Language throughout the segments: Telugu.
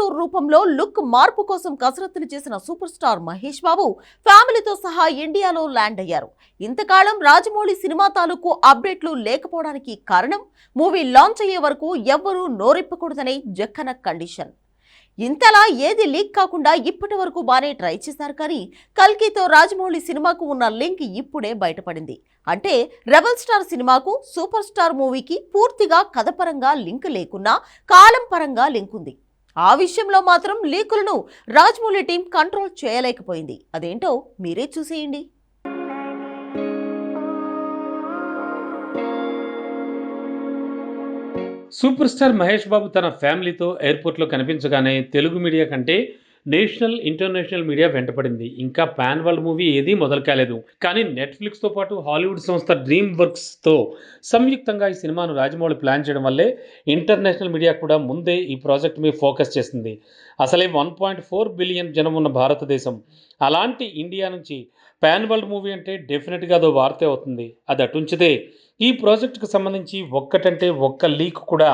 టూర్ రూపంలో లుక్ మార్పు కోసం కసరత్తులు చేసిన సూపర్ స్టార్ మహేష్ బాబు ఫ్యామిలీతో సహా ఇండియాలో ల్యాండ్ అయ్యారు. ఇంతకాలం రాజమౌళి సినిమా తాలూకు అప్డేట్లు లేకపోవడానికి కారణం మూవీ లాంచ్ అయ్యే వరకు ఎవ్వరూ నోరెప్పకూడదనే జక్కన కండిషన్. ఇంతలా ఏది లీక్ కాకుండా ఇప్పటి వరకు బానే ట్రై చేశారు కానీ కల్కితో రాజమౌళి సినిమాకు ఉన్న లింక్ ఇప్పుడే బయటపడింది. అంటే రెబల్ స్టార్ సినిమాకు సూపర్ స్టార్ మూవీకి పూర్తిగా కథపరంగా లింక్ లేకున్నా కాలం పరంగా లింక్ ఉంది. ఆ విషయంలో మాత్రం లీకులను రాజమౌళి టీం కంట్రోల్ చేయలేకపోయింది. అదేంటో మీరే చూసేయండి. సూపర్ స్టార్ మహేష్ బాబు తన ఫ్యామిలీతో ఎయిర్పోర్ట్లో కనిపించగానే తెలుగు మీడియా కంటే నేషనల్ ఇంటర్నేషనల్ మీడియా వెంటపడింది. ఇంకా పాన్ వరల్డ్ మూవీ ఏదీ మొదలు కాలేదు. కానీ నెట్ఫ్లిక్స్తో పాటు హాలీవుడ్ సంస్థ డ్రీమ్ వర్క్స్తో సంయుక్తంగా ఈ సినిమాను రాజమౌళి ప్లాన్ చేయడం వల్లే ఇంటర్నేషనల్ మీడియా కూడా ముందే ఈ ప్రాజెక్ట్ మీద ఫోకస్ చేసింది. అసలే వన్ పాయింట్ ఫోర్ బిలియన్ జనం ఉన్న భారతదేశం. అలాంటి ఇండియా నుంచి పాన్ వరల్డ్ మూవీ అంటే డెఫినెట్గా అదో వార్తే అవుతుంది. అది అటుంచితే ఈ ప్రాజెక్టుకు సంబంధించి ఒక్కటంటే ఒక్క లీక్ కూడా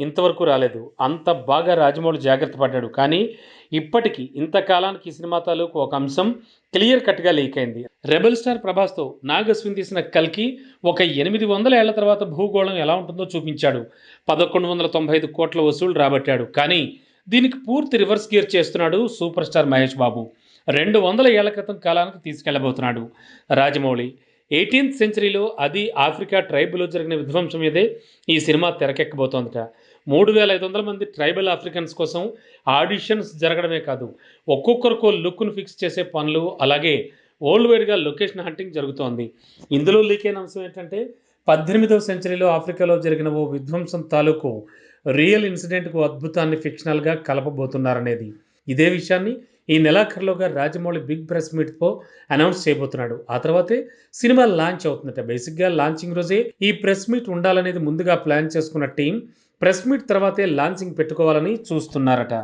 ఇంతవరకు రాలేదు. అంత బాగా రాజమౌళి జాగ్రత్త పడ్డాడు. కానీ ఇప్పటికీ ఇంతకాలానికి ఈ సినిమా తాలూకు ఒక అంశం క్లియర్ కట్గా లీక్ అయింది. రెబల్ స్టార్ ప్రభాస్తో నాగస్విన్ తీసిన కల్కి ఒక ఎనిమిది వందల ఏళ్ళ తర్వాత భూగోళం ఎలా ఉంటుందో చూపించాడు. పదకొండు వందల తొంభై ఐదు కోట్ల వసూలు రాబట్టాడు. కానీ దీనికి పూర్తి రివర్స్ గేర్ చేస్తున్నాడు సూపర్ స్టార్ మహేష్ బాబు. రెండు వందల ఏళ్ళ క్రితం కాలానికి తీసుకెళ్ళబోతున్నాడు రాజమౌళి. ఎయిటీన్త్ సెంచరీలో అది ఆఫ్రికా ట్రైబ్లో జరిగిన విధ్వంసం మీదే ఈ సినిమా తెరకెక్కబోతోందట. మూడు వేల ఐదు వందల మంది ట్రైబల్ ఆఫ్రికన్స్ కోసం ఆడిషన్స్ జరగడమే కాదు ఒక్కొక్కరికో లుక్ను ఫిక్స్ చేసే పనులు అలాగే ఓల్డ్ వైడ్గా లొకేషన్ హంటింగ్ జరుగుతోంది. ఇందులో లీక్ అయిన అంశం ఏంటంటే పద్దెనిమిదవ సెంచరీలో ఆఫ్రికాలో జరిగిన ఓ విధ్వంసం తాలూకు రియల్ ఇన్సిడెంట్కు అద్భుతాన్ని ఫిక్షనల్గా కలపబోతున్నారనేది. ఇదే విషయాన్ని ఈ నెలాఖరులోగా రాజమౌళి బిగ్ ప్రెస్ మీట్తో అనౌన్స్ చేయబోతున్నాడు. ఆ తర్వాతే సినిమా లాంచ్ అవుతుందట. బేసిక్గా లాంచింగ్ రోజే ఈ ప్రెస్ మీట్ ఉండాలనేది ముందుగా ప్లాన్ చేసుకున్న టీం ప్రెస్ మీట్ తర్వాతే లాంచింగ్ పెట్టుకోవాలని చూస్తున్నారట.